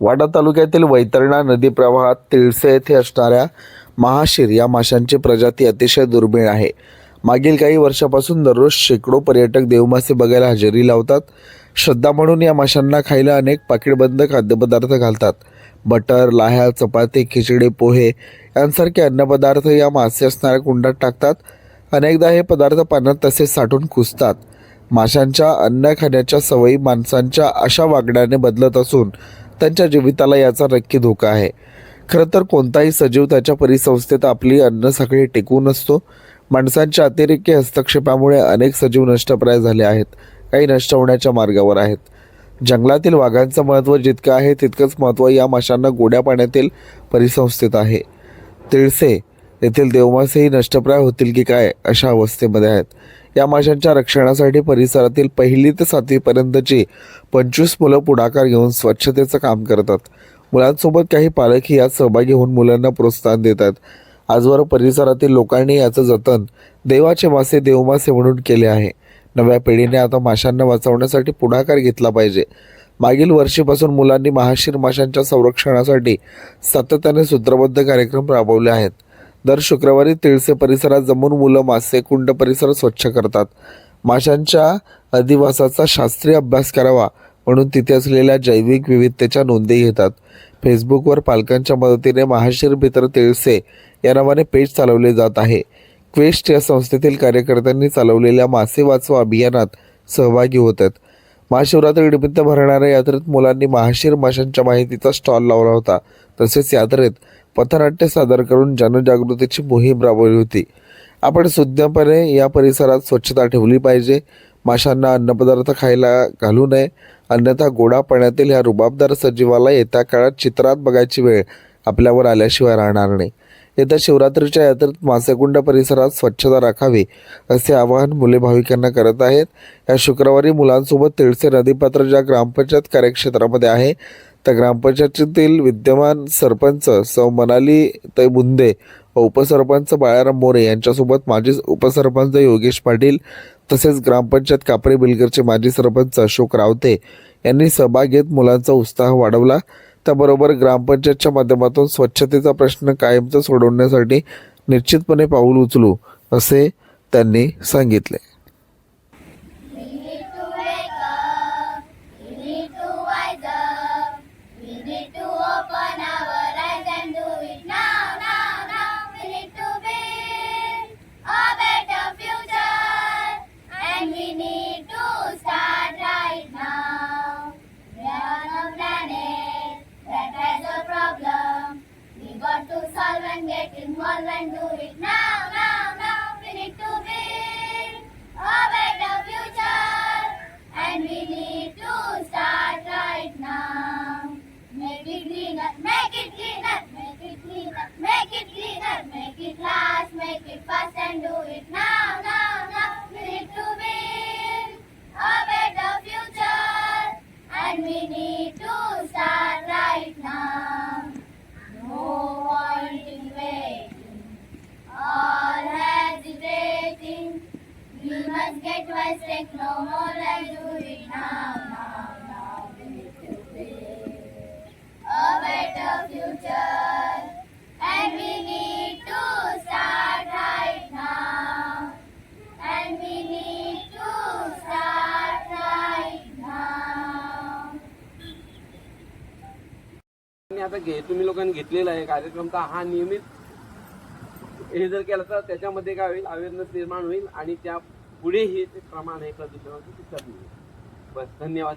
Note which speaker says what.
Speaker 1: वाडा तालुक्यातील वैतरणा नदी प्रवाहात तिळसे येथे असणाऱ्या महाशीर या माशांची प्रजाती अतिशय दुर्मिळ आहे. मागील काही वर्षापासून दररोज शेकडो पर्यटक देवमासे बघायला हजेरी लावतात. श्रद्धा म्हणून या माशांना खायला अनेक पाकिटबंद खाद्यपदार्थ घालतात. बटर लाह्या चपाती खिचडी पोहे यांसारखे अन्नपदार्थ या मासे असणाऱ्या कुंडात टाकतात. अनेकदा हे पदार्थ पाण्यात तसे साठून कुसतात. माशांच्या अन्न खाण्याच्या सवयी माणसांच्या अशा वागण्याने बदलत असून त्यांच्या जीविताला याचा नक्की धोका आहे. खरं तर कोणताही सजीव त्याच्या परिसंस्थेत आपली अन्न साखळी टिकवून असतो. माणसांच्या अतिरेकी हस्तक्षेपामुळे अनेक सजीव नष्टप्राय झाले आहेत. काही नष्ट होण्याच्या मार्गावर आहेत. जंगलातील वाघांचं महत्त्व जितकं आहे तितकंच महत्त्व या माशांना गोड्या पाण्यातील परिसंस्थेत आहे. तिळसे येथील देवमासेही नष्टप्राय होतील की काय अशा अवस्थेमध्ये आहेत. या माशांच्या रक्षणासाठी परिसरातील पहिली ते सातवीपर्यंतची पंचवीस मुलं पुढाकार घेऊन स्वच्छतेचं काम करतात. मुलांसोबत काही पालकही यात सहभागी होऊन मुलांना प्रोत्साहन देतात. आजवर परिसरातील लोकांनी याचं जतन देवाचे मासे देवमासे म्हणून केले आहे. नव्या पिढीने आता माशांना वाचवण्यासाठी पुढाकार घेतला पाहिजे. मागील वर्षीपासून मुलांनी महाशीर माशांच्या संरक्षणासाठी सातत्याने सूत्रबद्ध कार्यक्रम राबवले आहेत. दर शुक्रवारी तिळसे परिसरात जमून मुलं मासे कुंड परिसर स्वच्छ करतात. माशांच्या अधिवासाचा शास्त्रीय अभ्यास करावा म्हणून तिथे असलेल्या जैविक विविधतेच्या नोंदी घेतात. फेसबुकवर पालकांच्या मदतीने महाशीर भितर तिळसे या नावाने पेज चालवले जात आहे. क्वेस्ट या संस्थेतील कार्यकर्त्यांनी चालवलेल्या मासे वाचवा अभियानात सहभागी होत आहेत. महाशिवरात्रीनिमित्त भरणाऱ्या यात्रेत मुलांनी महाशीर माशांच्या माहितीचा स्टॉल लावला होता. तसेच यात्रेत पथनाट्य सादर करून जनजागृतीची मोहीम राबवली होती. आपण सुज्ञपणे या परिसरात स्वच्छता ठेवली पाहिजे. माशांना अन्नपदार्थ खायला घालू नये. अन्यथा गोडा पाण्यातील ह्या रुबाबदार सजीवाला येत्या काळात चित्रात बघायची वेळ आपल्यावर आल्याशिवाय राहणार नाही. येत्या शिवरात्रीच्या यात्रेत मासेकुंड परिसरात स्वच्छता राखावी असे आवाहन मुले भाविकांना करत आहेत. या शुक्रवारी मुलांसोबत तिळसे नदीपात्र ज्या ग्रामपंचायत कार्यक्षेत्रामध्ये आहे त्या ग्रामपंचायतीतील विद्यमान सरपंच सौ मनाली तै बुंदे व उपसरपंच बाळाराम मोरे यांच्यासोबत माजी उपसरपंच योगेश पाटील तसेच ग्रामपंचायत कापरे बिलगरचे माजी सरपंच अशोक रावते यांनी सहभाग घेत मुलांचा उत्साह वाढवला. त्याबरोबर ग्रामपंचायतच्या माध्यमातून स्वच्छतेचा प्रश्न कायमचा सोडवण्यासाठी निश्चितपणे पाऊल उचलू असे त्यांनी सांगितले.
Speaker 2: in one and do it now. Must take no more and do it now, now, now. We need to build a better future, and we need to start right now. And we need to start right now.
Speaker 3: आणि आता घे तुम्ही लोकांनी घेतलेला आहे कार्यक्रम तर हा नियमित हे जर केलं तर त्याच्यामध्ये काय होईल अवेअरनेस निर्माण होईल आणि त्या पुढे हे जे प्रमाण आहे प्रदूषणाचं ते कमी होईल बस धन्यवाद.